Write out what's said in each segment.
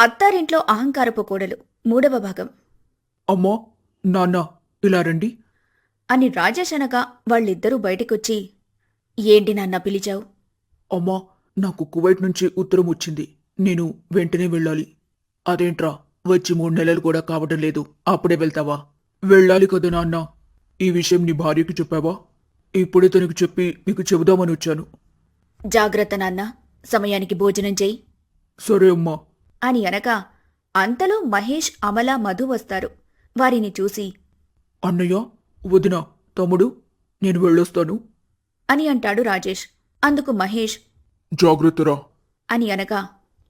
అత్తారింట్లో అహంకారపు కోడలు. మూడవ భాగం. అమ్మా నాన్న ఇలా రండి. అని రాజేష్ అనగా వాళ్ళిద్దరూ బయటికొచ్చి ఏంటి నాన్న పిలిచావు? అమ్మా నాకు కువైట్ నుంచి ఉత్తరం వచ్చింది. నేను వెంటనే వెళ్ళాలి. అదేంట్రా వచ్చి మూడు నెలలు కూడా కావడం లేదు. అప్పుడే వెళ్తావా? వెళ్ళాలి కదా నాన్న. ఈ విషయం నీ భార్యకి చెప్పావా? ఇప్పుడే తనకు చెప్పి మీకు చెబుదామని వచ్చాను. జాగ్రత్త నాన్న. సమయానికి భోజనం చెయ్యి సరే అమ్మా. అని అనగా అంతలో మహేష్ అమల మధు వస్తారు. వారిని చూసి అన్నయ్య వదిన తమ్ముడు నేను వెళ్ళొస్తాను. అని అంటాడు రాజేష్. అందుకు మహేష్ జాగ్రత్తరా అని అనగా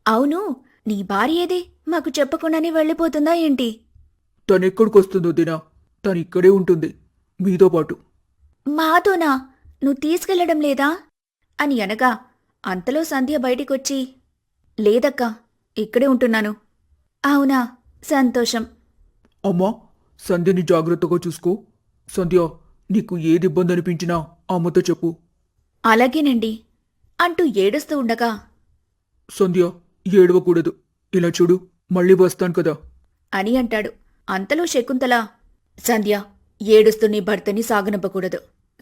అవును నీ భార్య ఏదే మాకు చెప్పకుండానే వెళ్ళిపోతుందా ఏంటి? తనెక్కడికొస్తుందో వదినా తను ఇక్కడే ఉంటుంది మీతో పాటు. మాతోనా? నువ్వు తీసుకెళ్ళడం లేదా? అని అనగా అంతలో సంధ్య బయటికొచ్చి లేదక్కా ఇక్కడే ఉంటున్నాను. అవునా? సంతోషం. అమ్మా సంధ్యని జాగ్రత్తగా చూసుకో. సంధ్య నీకు ఏది ఇబ్బంది అనిపించినా అమ్మతో చెప్పు. అలాగేనండి. అంటూ ఏడుస్తూ ఉండగా. సంధ్య ఏడవకూడదు. ఇలా చూడు మళ్ళీ వస్తాను కదా. అని అంటాడు. అంతలో శకుంతల సంధ్య ఏడుస్తూ నీ భర్తని సాగనంపకూడదు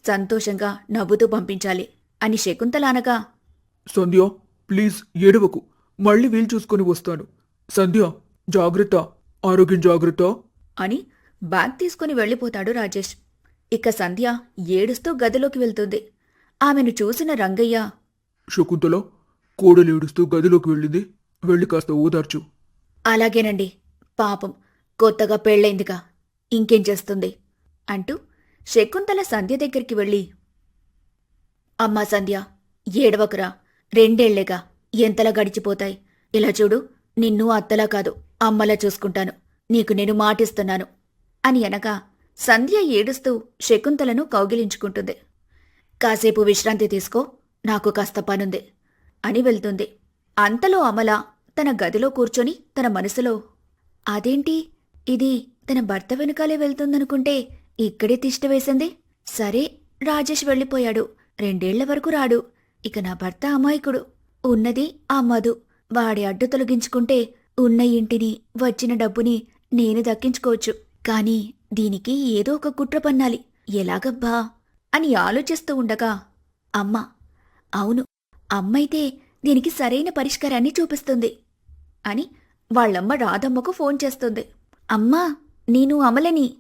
సంతోషంగా నవ్వుతూ పంపించాలి అని శకుంతల అనగా. సంధ్య ప్లీజ్ ఏడవకు. మళ్ళీ వీలు చూసుకొని వస్తాను. సంధ్య జాగ్రత్త. ఆరోగ్యం జాగ్రత్త. అని బ్యాగ్ తీసుకుని వెళ్ళిపోతాడు రాజేష్. ఇక సంధ్య ఏడుస్తూ గదిలోకి వెళ్తుంది. ఆమెను చూసిన రంగయ్య శకుంతల కోడలు ఏడుస్తూ గదిలోకి వెళ్ళింది. వెళ్ళి కాస్త ఓదార్చు. అలాగేనండి. పాపం కొత్తగా పెళ్ళైందిగా ఇంకేం చేస్తుంది? అంటూ శకుంతల సంధ్య దగ్గరికి వెళ్ళి అమ్మా సంధ్య ఏడవకురా రెండేళ్ళేగా. ఎంతలా గడిచిపోతాయి? ఇలా చూడు నిన్ను అత్తలా కాదు అమ్మలా చూసుకుంటాను. నీకు నేను మాటిస్తున్నాను. అని అనగా సంధ్య ఏడుస్తూ శకుంతలను కౌగిలించుకుంటుంది. కాసేపు విశ్రాంతి తీసుకో నాకు కాస్త పనుంది అని వెళ్తుంది. అంతలో అమల తన గదిలో కూర్చొని తన మనసులో అదేంటి? ఇది తన భర్త వెనుకాలే వెళ్తుందనుకుంటే ఇక్కడే తిష్ట వేసింది? సరే రాజేష్ వెళ్ళిపోయాడు. రెండేళ్ళ వరకు రాడు. ఇక నా భర్త అమాయకుడు. ఉన్నది ఆ మధు. వాడి అడ్డు తొలగించుకుంటే ఉన్న ఇంటిని వచ్చిన డబ్బుని నేను దక్కించుకోవచ్చు. కాని దీనికి ఏదో ఒక కుట్ర పన్నాలి. ఎలాగబ్బా? అని ఆలోచిస్తూ ఉండగా అమ్మ అవును అమ్మైతే దీనికి సరైన పరిష్కారాన్ని చూపిస్తుంది అని వాళ్ళమ్మ రాధమ్మకు ఫోన్ చేస్తుంది. అమ్మా నేను అమలని.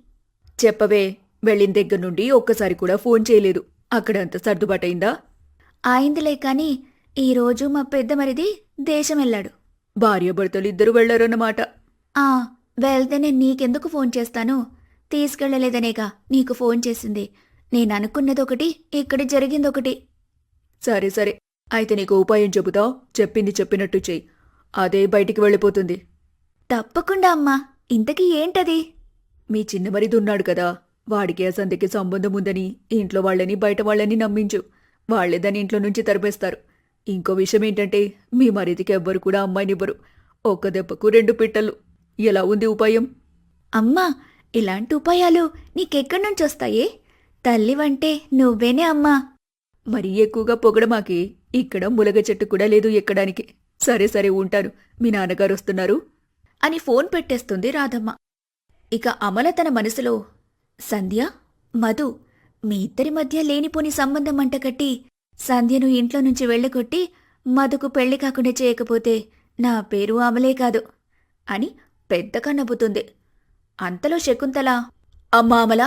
చెప్పవే వెళ్ళిన దగ్గర నుండి ఒక్కసారి కూడా ఫోన్ చేయలేదు. అక్కడంత సర్దుబాటైందా ఆయిందిలే కానీ ఈరోజు మా పెద్ద మరిది దేశం వెళ్ళాడు. భార్యాభర్తలు ఇద్దరు వెళ్ళారన్నమాట ఆ వెళ్తే నేను నీకెందుకు ఫోన్ చేస్తాను? తీసుకెళ్ళలేదనేగా నీకు ఫోన్ చేసింది. నేను అనుకున్నదొకటి ఇక్కడ జరిగిందొకటి. సరే సరే. అయితే నీకు ఉపాయం చెబుతా చెప్పింది చెప్పినట్టు చెయ్యి. అదే బయటికి వెళ్ళిపోతుంది. తప్పకుండా అమ్మా. ఇంతకీ ఏంటది? మీ చిన్న మరిది ఉన్నాడు కదా. వాడికి ఆ సంధికి సంబంధం ఉందని ఇంట్లో వాళ్ళని బయట వాళ్ళని నమ్మించు. వాళ్ళే దాని ఇంట్లో నుంచి తరిపేస్తారు ఇంకో విషయం ఏంటంటే మీ మరిదికి ఎవ్వరు కూడా అమ్మాయినివ్వరు ఒక్క దెబ్బకు రెండు పిట్టలు. ఎలా ఉంది ఉపాయం? అమ్మా ఇలాంటి ఉపాయాలు నీకెక్కడి నుంచి వస్తాయే? తల్లివంటే నువ్వేనే అమ్మా. మరీ ఎక్కువగా పొగడమాకి ఇక్కడ ములగ చెట్టు కూడా లేదు ఎక్కడానికి. సరే సరే ఉంటాను. మీ నాన్నగారు వస్తున్నారు? అని ఫోన్ పెట్టేస్తుంది రాధమ్మ. ఇక అమల తన మనసులో సంధ్య మధు మీ ఇద్దరి మధ్య లేనిపోని సంబంధం అంటకట్టి సంధ్యను ఇంట్లో నుంచి వెళ్ళగొట్టి మధుకు పెళ్ళి కాకుండా చేయకపోతే నా పేరు అమలే కాదు అని పెద్దగా నవ్వుతుంది అంతలో శకుంతల అమ్మా అమల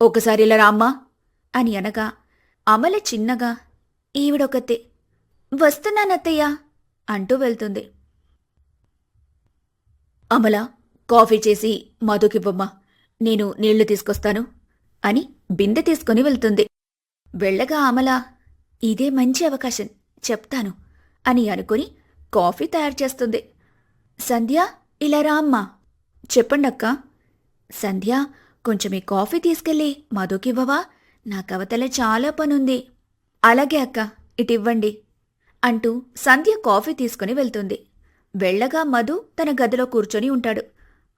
ఒకసారి ఇలా రామ్మా అని అనగా అమల చిన్నగా ఈవిడొకతే వస్తున్నానత్తయ్యా అంటూ వెళ్తుంది. అమల కాఫీ చేసి మధుకివ్వమ్మా నేను నీళ్ళు తీసుకొస్తాను అని బిందె తీసుకుని వెళ్తుంది. వెళ్ళగా అమల ఇదే మంచి అవకాశం చెప్తాను అని అనుకుని కాఫీ తయారు చేస్తుంది. సంధ్య ఇలా రా అమ్మా. చెప్పండక్క. సంధ్య కొంచెం ఈ కాఫీ తీసుకెళ్ళి మధుకివ్వవా నా కవతల చాలా పనుంది. అలాగే అక్క ఇటివ్వండి అంటూ సంధ్య కాఫీ తీసుకుని వెళ్తుంది. వెళ్ళగా మధు తన గదిలో కూర్చొని ఉంటాడు.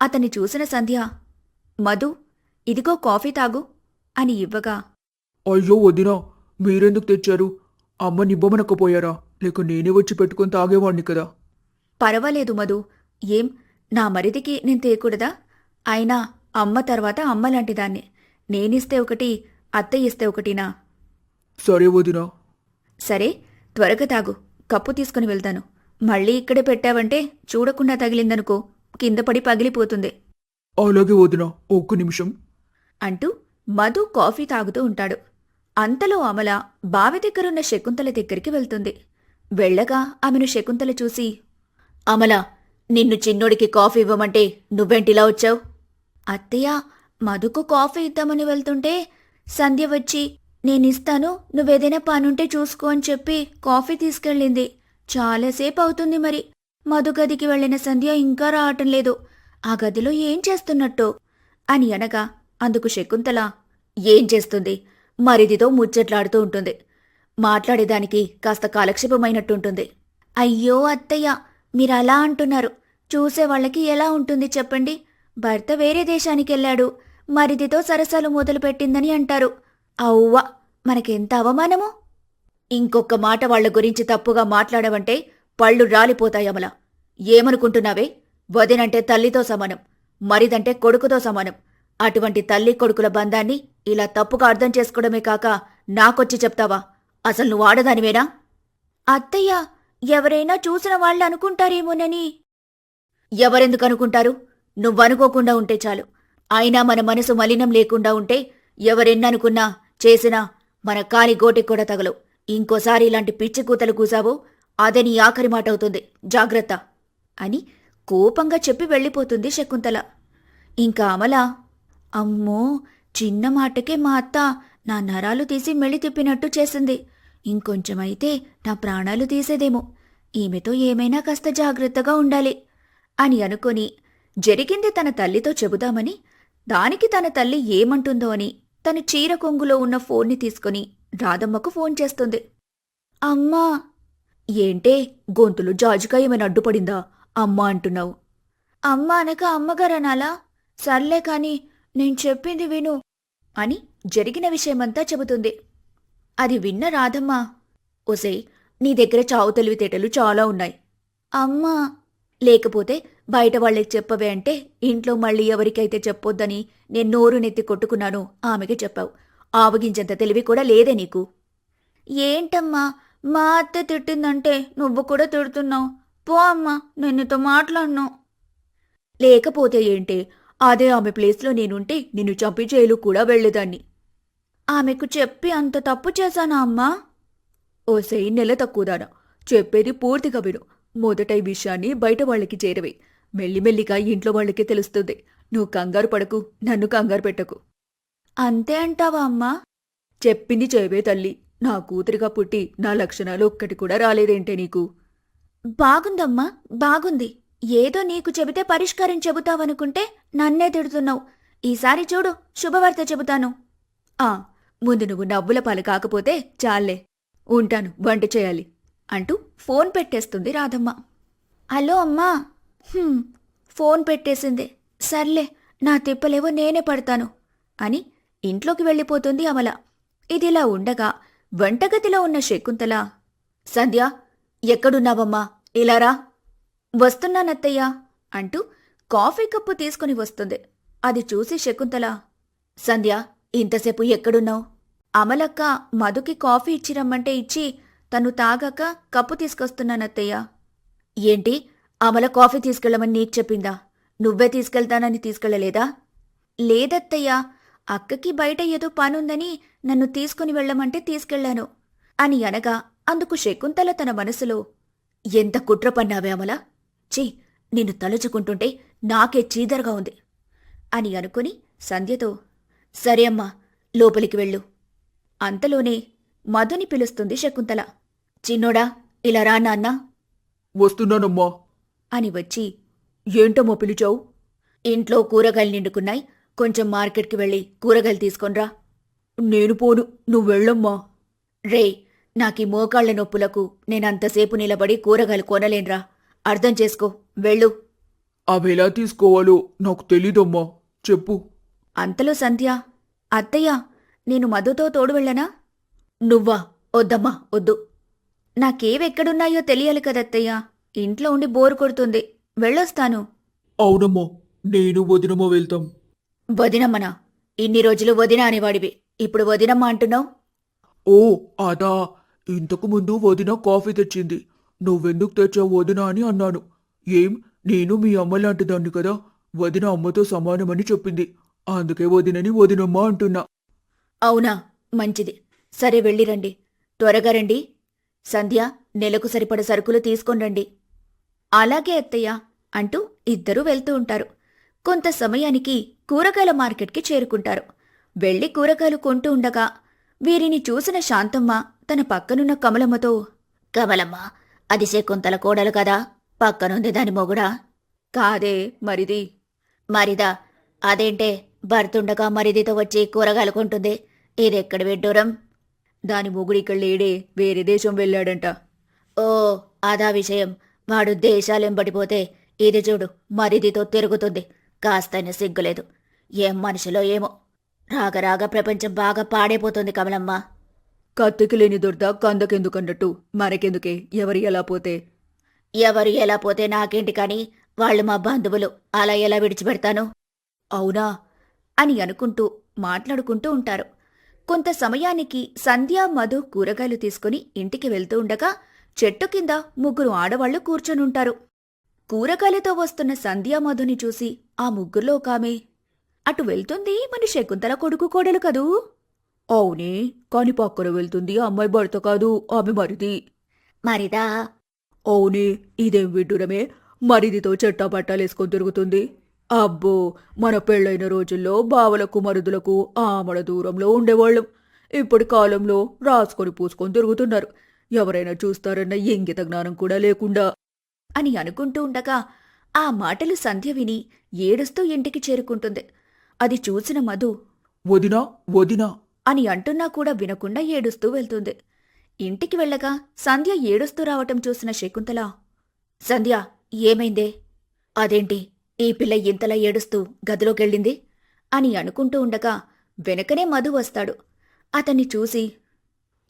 అతన్ని చూసిన సంధ్య మధు ఇదిగో కాఫీ తాగు అని ఇవ్వగా అయ్యో వదినా మీరెందుకు తెచ్చారు? అమ్మ నిబ్బమనకపోయారా? లేక నేనే వచ్చి పెట్టుకొని తాగేవాణ్ణి కదా. పర్వాలేదు మధు. ఏం? నా మరిదికి నేను తేయకూడదా అయినా అమ్మ తర్వాత అమ్మ లాంటి దాన్ని నేనిస్తే ఒకటి అత్తయ్య ఇస్తే ఒకటినా? సరే వదినా. సరే త్వరగా తాగు. కప్పు తీసుకుని వెళ్తాను. మళ్ళీ ఇక్కడే పెట్టావంటే చూడకుండా తగిలిందనుకో కింద పడి పగిలిపోతుంది. అలాగే వదినా ఒక్క నిమిషం. అంటూ మధు కాఫీ తాగుతూ ఉంటాడు. అంతలో అమల బావి దగ్గరున్న శకుంతల దగ్గరికి వెళ్తుంది. వెళ్ళగా ఆమెను శకుంతల చూసి అమల నిన్ను చిన్నోడికి కాఫీ ఇవ్వమంటే నువ్వెంటిలా వచ్చావు? అత్తయ్య మధుకు కాఫీ ఇద్దామని వెళ్తుంటే సంధ్య వచ్చి నేనిస్తాను నువ్వేదైనా పనుంటే చూసుకో అని చెప్పి కాఫీ తీసుకెళ్ళింది. చాలాసేపు అవుతుంది మరి. మధు గదికి వెళ్ళిన సంధ్య ఇంకా రావటం లేదు. ఆ గదిలో ఏం చేస్తున్నట్టు? అని అనగా అందుకు శకుంతల ఏం చేస్తుంది? మరిదితో ముచ్చట్లాడుతూ ఉంటుంది. మాట్లాడేదానికి కాస్త కాలక్షేపమైనట్టుంటుంది. అయ్యో అత్తయ్య మీరు అలా అంటున్నారు చూసేవాళ్ళకి ఎలా ఉంటుంది చెప్పండి. భర్త వేరే దేశానికి వెళ్ళాడు మరిదితో సరసాలు మొదలుపెట్టిందని అంటారు. అవ్వ మనకెంత అవమానము? ఇంకొక మాట వాళ్ళ గురించి తప్పుగా మాట్లాడవంటే పళ్ళు రాలిపోతాయమల ఏమనుకుంటున్నావే? వదినంటే తల్లితో సమానం. మరిదంటే కొడుకుతో సమానం. అటువంటి తల్లి కొడుకుల బంధాన్ని ఇలా తప్పుగా అర్థం చేసుకోవడమే కాక నాకొచ్చి చెప్తావా? అసలు నువ్వు ఆడదానివేనా? అత్తయ్య ఎవరైనా చూసిన వాళ్ళు అనుకుంటారేమోనని. ఎవరెందుకు అనుకుంటారు? నువ్వనుకోకుండా ఉంటే చాలు. అయినా మన మనసు మలినం లేకుండా ఉంటే ఎవరెన్ననుకున్నా చేసినా మన కాలి గోటికి కూడా తగలవు. ఇంకోసారి ఇలాంటి పిచ్చి కూతలు కూసావో అదే నీ ఆఖరి మాట అవుతుంది. జాగ్రత్త అని కోపంగా చెప్పి వెళ్ళిపోతుంది శకుంతల. ఇంకా అమల అమ్మో చిన్న మాటకే మా అత్త నా నరాలు తీసి మెళి తిప్పినట్టు చేసింది. ఇంకొంచెం అయితే నా ప్రాణాలు తీసేదేమో. ఈమెతో ఏమైనా కాస్త జాగ్రత్తగా ఉండాలి అని అనుకొని జరిగింది తన తల్లితో చెబుదామని దానికి తన తల్లి ఏమంటుందో అని తన చీర కొంగులో ఉన్న ఫోన్ని తీసుకుని రాధమ్మకు ఫోన్ చేస్తుంది. అమ్మా! ఏంటే? గొంతులు జాజుగా ఏమైనా అడ్డుపడిందా? అమ్మా అంటున్నావు. అమ్మ అనక అమ్మగారనాలా? సర్లే కాని నేను చెప్పింది విను అని జరిగిన విషయమంతా చెబుతుంది. అది విన్న రాధమ్మ ఒసే నీ దగ్గర చావు తెలివితేటలు చాలా ఉన్నాయి. అమ్మా లేకపోతే బయట వాళ్ళకి చెప్పవే అంటే ఇంట్లో మళ్ళీ ఎవరికైతే చెప్పొద్దని నేను నోరు నెత్తి కొట్టుకున్నాను ఆమెకి చెప్పావు. ఆవగించంత తెలివి కూడా లేదే నీకు. ఏంటమ్మా మా అత్త తిట్టిందంటే నువ్వు కూడా తిడుతున్నావు. పో అమ్మా నేను నీతో మాట్లాడను. లేకపోతే ఏంటి? అదే ఆమె ప్లేస్లో నేనుంటే నిన్ను చంపి జైలు కూడా వెళ్ళేదాన్ని. ఆమెకు చెప్పి అంత తప్పు చేశానా అమ్మా? ఓసై నెల తక్కువదానా. చెప్పేది పూర్తిగా విను. మొదట ఈ విషయాన్ని బయట వాళ్ళకి చేరవే. మెల్లిమెల్లిగా ఇంట్లో వాళ్ళకి తెలుస్తుంది. నువ్వు కంగారు పడకు నన్ను కంగారు పెట్టకు. అంతే అంటావా అమ్మా? చెప్పింది చేయవే తల్లి. నా కూతురిగా పుట్టి నా లక్షణాలు ఒక్కటి కూడా రాలేదేంటే నీకు? బాగుందమ్మా బాగుంది. ఏదో నీకు చెబితే పరిష్కారం చెబుతావనుకుంటే నన్నే తిడుతున్నావు. ఈసారి చూడు శుభవార్త చెబుతాను. ఆ ముందు నువ్వు నవ్వుల పాలు కాకపోతే చాలే. ఉంటాను వంట చేయాలి అంటూ ఫోన్ పెట్టేస్తుంది రాధమ్మ. హలో అమ్మా. "హ్మ్, ఫోన్ పెట్టేసింది. సర్లే నా తిప్పలేవో నేనే పడతాను అని ఇంట్లోకి వెళ్ళిపోతుంది అమల. ఇదిలా ఉండగా వంటగదిలో ఉన్న శకుంతల సంధ్య ఎక్కడున్నావమ్మా? ఇలారా వస్తున్నానత్తయ్యా అంటూ కాఫీ కప్పు తీసుకుని వస్తుంది. అది చూసి శకుంతల సంధ్య ఇంతసేపు ఎక్కడున్నావు? అమలక్క మధుకి కాఫీ ఇచ్చి రమ్మంటే ఇచ్చి తను తాగాక కప్పు తీసుకొస్తున్నానత్తయ్య. ఏంటి? అమల కాఫీ తీసుకెళ్ళమని నీకు చెప్పిందా? నువ్వే తీసుకెళ్తానని తీసుకెళ్ళలేదా? లేదత్తయ్యా అక్కకి బయట ఏదో పనుందని నన్ను తీసుకుని వెళ్ళమంటే తీసుకెళ్ళాను అని అనగా అందుకు శకుంతల తన మనసులో ఎంత కుట్ర పన్నావే అమల? ఛీ నిన్ను తలుచుకుంటుంటే నాకే చీదరగా ఉంది అని అనుకుని సంధ్యతో సరే అమ్మా లోపలికి వెళ్ళు. అంతలోనే మధుని పిలుస్తుంది శకుంతల. చిన్నోడా ఇలా రా నాన్న. వస్తున్నానమ్మా. అని వచ్చి ఏంటమ్మా పిలిచావు? ఇంట్లో కూరగాయలు నిండుకున్నాయి. కొంచెం మార్కెట్కి వెళ్ళి కూరగాయలు తీసుకొనిరా నేను పోను నువ్వు వెళ్ళమ్మా. రే నాకీ మోకాళ్ళ నొప్పులకు నేనంతసేపు నిలబడి కూరగాయలు కొనలేన్రా. అర్థం చేసుకో. వెళ్ళు. అవి ఎలా తీసుకోవాలో నాకు తెలీదమ్మా. చెప్పు. అంతలో సంధ్య అత్తయ్య నేను మధుతో తోడు వెళ్ళనా? నువ్వా? వద్దమ్మా వద్దు. నాకేవెక్కడున్నాయో తెలియాలి కదత్తయ్య. ఇంట్లో ఉండి బోరు కొడుతుంది. వెళ్ళొస్తాను. అవునమ్మా నేను వదినమ్మా వెళ్తాం. వదినమ్మనా? ఇన్ని రోజులు వదిన అనేవాడివి. ఇప్పుడు వదినమ్మ అంటున్నావు? ఓ అదా. ఇంతకు ముందు వదిన కాఫీ తెచ్చింది. నువ్వెందుకు తెచ్చావు వదిన అని అన్నాను. ఏం? నేను మీ అమ్మ లాంటిదాన్ని కదా? వదిన అమ్మతో సమానమని చెప్పింది. అందుకే వదినని వదినమ్మ అంటున్నా. అవునా? మంచిది. సరే వెళ్ళిరండి త్వరగా రండి. సంధ్య నెలకు సరిపడ సరుకులు తీసుకొనిరండి అలాగే అత్తయ్య అంటూ ఇద్దరూ వెళ్తూ ఉంటారు. కొంత సమయానికి కూరగాయల మార్కెట్కి చేరుకుంటారు. వెళ్ళి కూరగాయలు కొంటూ ఉండగా వీరిని చూసిన శాంతమ్మ తన పక్కనున్న కమలమ్మతో కమలమ్మ అది శకుంతల కోడలు కదా. పక్కనుంది దాని మొగుడా. కాదే మరిది. మరిదా? అదేంటే భర్తుండగా మరిదితో వచ్చి కూరగాయలు కొంటుంది. ఇదెక్కడ విడ్డూరం? దాని మొగుడిక్కడ లేడే వేరే దేశం వెళ్ళాడంట. ఓ అదా విషయం. వాడు దేశాలెంబడిపోతే ఇది చూడు మరిదితో తిరుగుతుంది. కాస్తైనా సిగ్గులేదు. ఏం మనిషిలో ఏమో. రాగ రాగ ప్రపంచం బాగా పాడైపోతుంది కమలమ్మ. కత్తికి లేని దొరద కందకెందుకన్నట్టు? మనకెందుకే? ఎవరు ఎలా పోతే? ఎవరు ఎలా పోతే నాకేంటి కాని వాళ్ళు మా బంధువులు. అలా ఎలా విడిచిపెడతాను? అవునా? అని అనుకుంటూ మాట్లాడుకుంటూ ఉంటారు. కొంత సమయానికి సంధ్య మధు కూరగాయలు తీసుకుని ఇంటికి వెళ్తూ ఉండగా చెట్టు కింద ముగ్గురు ఆడవాళ్ళు కూర్చొనుంటారు. కూరగాయలతో వస్తున్న సంధ్యా మధుని చూసి ఆ ముగ్గురులో ఒక ఆమె అటు వెళ్తుంది మన శకుంతల కొడుకు కోడలు కదూ? అవునే కాని పక్కన వెళ్తుంది అమ్మాయి భర్త కాదు ఆమె మరిది. మరిదా? అవునే ఇదేం విడ్డూరమే? మరిదితో చెట్టా పట్టాలేసుకొని తిరుగుతుంది. అబ్బో మన పెళ్ళైన రోజుల్లో బావలకు మరుదులకు ఆమడ దూరంలో ఉండేవాళ్ళం. ఇప్పటి కాలంలో రాసుకొని పూసుకొని తిరుగుతున్నారు. ఎవరైనా చూస్తారన్న ఇంగిత జ్ఞానం కూడా లేకుండా. అని అనుకుంటూ ఉండగా ఆ మాటలు సంధ్య విని ఏడుస్తూ ఇంటికి చేరుకుంటుంది. అది చూసిన మధు వదినా వదినా అని అంటున్నా కూడా వినకుండా ఏడుస్తూ వెళ్తుంది. ఇంటికి వెళ్ళగా సంధ్య ఏడుస్తూ రావటం చూసిన శకుంతల సంధ్య ఏమైందే? అదేంటి ఈ పిల్ల ఇంతలా ఏడుస్తూ గదిలోకెళ్ళింది? అని అనుకుంటూ ఉండగా వెనకనే మధు వస్తాడు. అతన్ని చూసి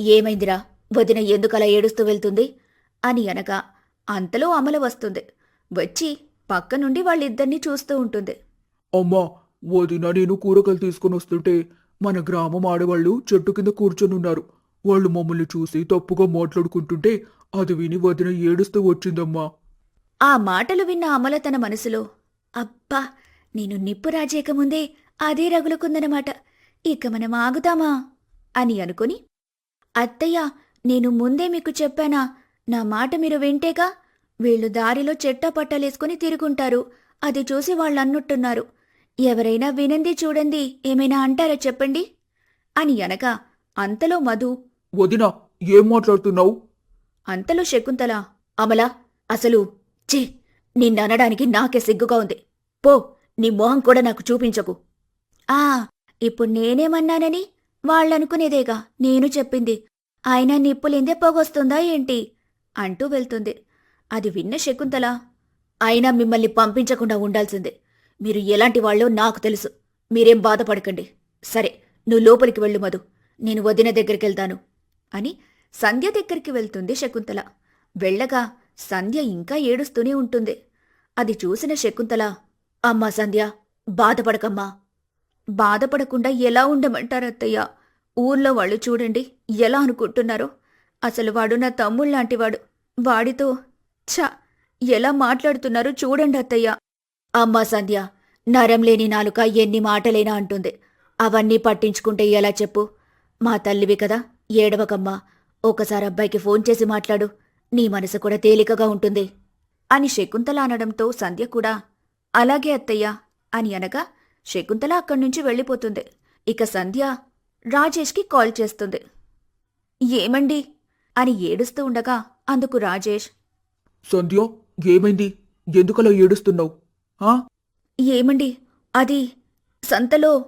ఏమైందిరా? వదిన ఎందుకలా ఏడుస్తూ వెళ్తుంది? అని అనగా అంతలో అమల వస్తుంది. వచ్చి పక్క నుండి వాళ్ళిద్దరినీ చూస్తూ ఉంటుంది. అమ్మా వదిన నేను కూరగాయలు తీసుకుని వస్తుంటే మన గ్రామం ఆడవాళ్ళు చెట్టు కింద కూర్చొనున్నారు వాళ్ళు మమ్మల్ని చూసి తప్పుగా మాట్లాడుకుంటుంటే అది విని వదిన ఏడుస్తూ వచ్చిందమ్మా. ఆ మాటలు విన్న అమల తన మనసులో అబ్బా నేను నిప్పు రాజేయకముందే అదే రగులుకుందనమాట. ఇక మనం ఆగుతామా? అని అనుకుని అత్తయ్య నేను ముందే మీకు చెప్పానా? నా మాట మీరు వింటేగా వీళ్ళు దారిలో చెట్టా పట్టాలేసుకుని తిరుగుంటారు. అది చూసి వాళ్ళు అన్నట్టున్నారు ఎవరైనా వినంది చూడండి ఏమైనా అంటారా చెప్పండి? అని అనగా అంతలో మధు వదిన ఏం మాట్లాడుతున్నావు? అంతలో శకుంతల అమలా అసలు ఛీ నిన్ననడానికి నాకే సిగ్గుగా ఉంది. పో నీ మొహం కూడా నాకు చూపించకు. ఆ ఇప్పుడు నేనేమన్నానని వాళ్ళనుకునేదేగా నేను చెప్పింది. ఆయన నిప్పులిందే పొగొస్తుందా ఏంటి? అంటూ వెళ్తుంది. అది విన్న శకుంతల అయినా మిమ్మల్ని పంపించకుండా ఉండాల్సిందే. మీరు ఎలాంటి వాళ్ళో నాకు తెలుసు. మీరేం బాధపడకండి. సరే నువ్వు లోపలికి వెళ్ళు మధు. నేను వదిన దగ్గరికి వెళ్తాను అని సంధ్య దగ్గరికి వెళ్తుంది శకుంతల. వెళ్ళగా సంధ్య ఇంకా ఏడుస్తూనే ఉంటుంది. అది చూసిన శకుంతల అమ్మా సంధ్య బాధపడకమ్మా. బాధపడకుండా ఎలా ఉండమంటారత్తయ్య ఊర్లో వాళ్ళు చూడండి ఎలా అనుకుంటున్నారో. అసలు వాడు నా తమ్ముళ్ళలాంటివాడు వాడితో ఛ ఎలా మాట్లాడుతున్నారో చూడండి అత్తయ్య. అమ్మా సంధ్య నరం లేని నాలుక ఎన్ని మాటలైనా అంటుంది. అవన్నీ పట్టించుకుంటే ఎలా చెప్పు? మా తల్లివి కదా ఏడవకమ్మా. ఒకసారి అబ్బాయికి ఫోన్ చేసి మాట్లాడు. నీ మనసు కూడా తేలికగా ఉంటుంది. అని శకుంతల అనడంతో సంధ్య కూడా అలాగే అత్తయ్య అని అనగా శకుంతల అక్కడి నుంచి వెళ్ళిపోతుంది. ఇక సంధ్య రాజేష్కి కాల్ చేస్తుంది. ఏమండి? అని ఏడుస్తూ ఉండగా అందుకు రాజేష్ సంధ్య ఏమైంది? ఎందుకలా ఏడుస్తున్నావు? ఏమండి? అది సంతలో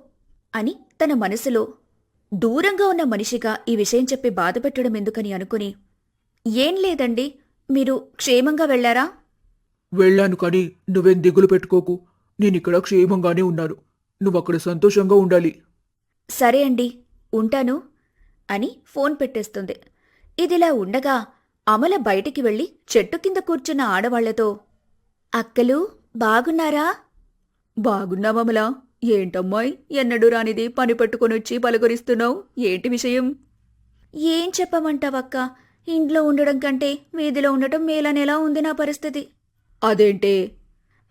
అని తన మనసులో దూరంగా ఉన్న మనిషిగా ఈ విషయం చెప్పి బాధపెట్టడం ఎందుకని అనుకుని ఏం లేదండి మీరు క్షేమంగా వెళ్ళారా వెళ్ళాను కానీ నువ్వేం దిగులు పెట్టుకోకు. నేనిక్కడ క్షేమంగానే ఉన్నాను. నువ్వక్కడ సంతోషంగా ఉండాలి. సరే అండి ఉంటాను అని ఫోన్ పెట్టేస్తుంది. ఇదిలా ఉండగా అమల బయటికి వెళ్ళి చెట్టు కింద కూర్చున్న ఆడవాళ్ళతో అక్కలు బాగున్నారా? బాగున్నామమలా ఏంటమ్మాయి ఎన్నడూ రానిది పని పట్టుకొనొచ్చి పలకరిస్తున్నావు? ఏంటి విషయం? ఏం చెప్పమంటావక్క? ఇంట్లో ఉండడం కంటే వీధిలో ఉండటం మేలనేలా ఉంది నా పరిస్థితి. అదేంటే?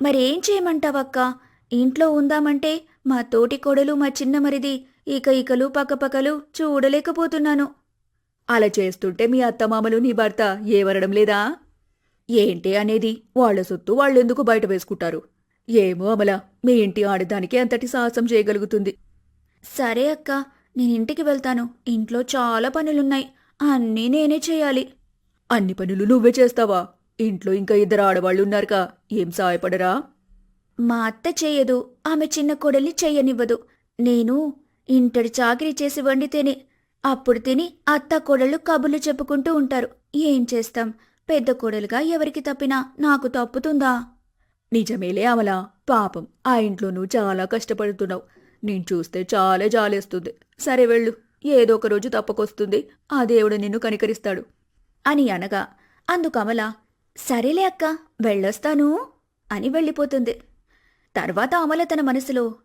మరేం చేయమంటావక్క? ఇంట్లో ఉందామంటే మా తోటి కోడలు మా చిన్న మరిది ఇక ఇకలు పక్కపక్కలు చూడలేకపోతున్నాను. అలా చేస్తుంటే మీ అత్తమామలు నీ భర్త ఏవరడం లేదా? ఏంటి అనేది? వాళ్ళ సొత్తు వాళ్ళెందుకు బయట వేసుకుంటారు? ఏమో అమల మీ ఇంటి ఆడదానికి అంతటి సాహసం చేయగలుగుతుంది. సరే అక్క నేను ఇంటికి వెళ్తాను. ఇంట్లో చాలా పనులున్నాయి. అన్నీ నేనే చేయాలి. అన్ని పనులు నువ్వే చేస్తావా? ఇంట్లో ఇంకా ఇద్దరు ఆడవాళ్ళు ఉన్నారుగా. ఏం సాయపడరా? మా అత్త చేయదు. ఆమె చిన్న కోడల్ని చెయ్యనివ్వదు నేను ఇంటడి చాకిరీ చేసి వండితేనే అప్పుడు తిని అత్త కోడళ్ళు కబుర్లు చెప్పుకుంటూ ఉంటారు. ఏం చేస్తాం? పెద్ద కోడలుగా ఎవరికి తప్పినా నాకు తప్పుతుందా? నిజమేలే అమల. పాపం ఆ ఇంట్లో నువ్వు చాలా కష్టపడుతున్నావు. నేను చూస్తే చాలా జాలేస్తుంది. సరే వెళ్ళు. ఏదో ఒక రోజు తప్పకొస్తుంది. ఆ దేవుడు నిన్ను కనికరిస్తాడు. అని అనగా అందుకమల సరేలే అక్క వెళ్ళొస్తాను అని వెళ్ళిపోతుంది. తర్వాత అమల తన మనసులో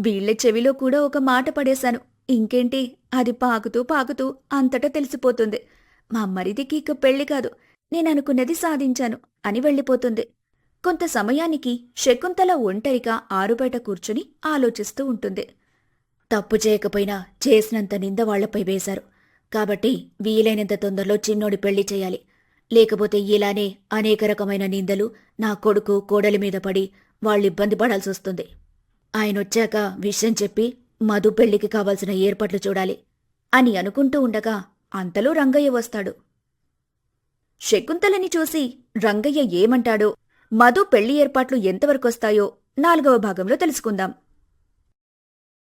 వీళ్ళ చెవిలో కూడా ఒక మాట పడేశాను. ఇంకేంటి? అది పాకుతూ పాకుతూ అంతటా తెలిసిపోతుంది. మా మరిదికి ఇక పెళ్ళి కాదు. నేననుకున్నది సాధించాను అని వెళ్ళిపోతుంది. కొంత సమయానికి శకుంతల ఒంటరిగా ఆరుబయట కూర్చుని ఆలోచిస్తూ ఉంటుంది. తప్పు చేయకపోయినా చేసినంత నింద వాళ్ళపై వేశారు. కాబట్టి వీలైనంత తొందరలో చిన్నోడి పెళ్ళి చేయాలి. లేకపోతే ఇలానే అనేక రకమైన నిందలు నా కొడుకు కోడలి మీద పడి వాళ్ళిబ్బంది పడాల్సొస్తుంది పడాల్సి వస్తుంది. ఆయనొచ్చాక విషయం చెప్పి మధు పెళ్ళికి కావాల్సిన ఏర్పాట్లు చూడాలి అని అనుకుంటూ ఉండగా అంతలో రంగయ్య వస్తాడు. శకుంతలని చూసి రంగయ్య ఏమంటాడో మధు పెళ్ళి ఏర్పాట్లు ఎంతవరకొస్తాయో నాలుగవ భాగంలో తెలుసుకుందాం.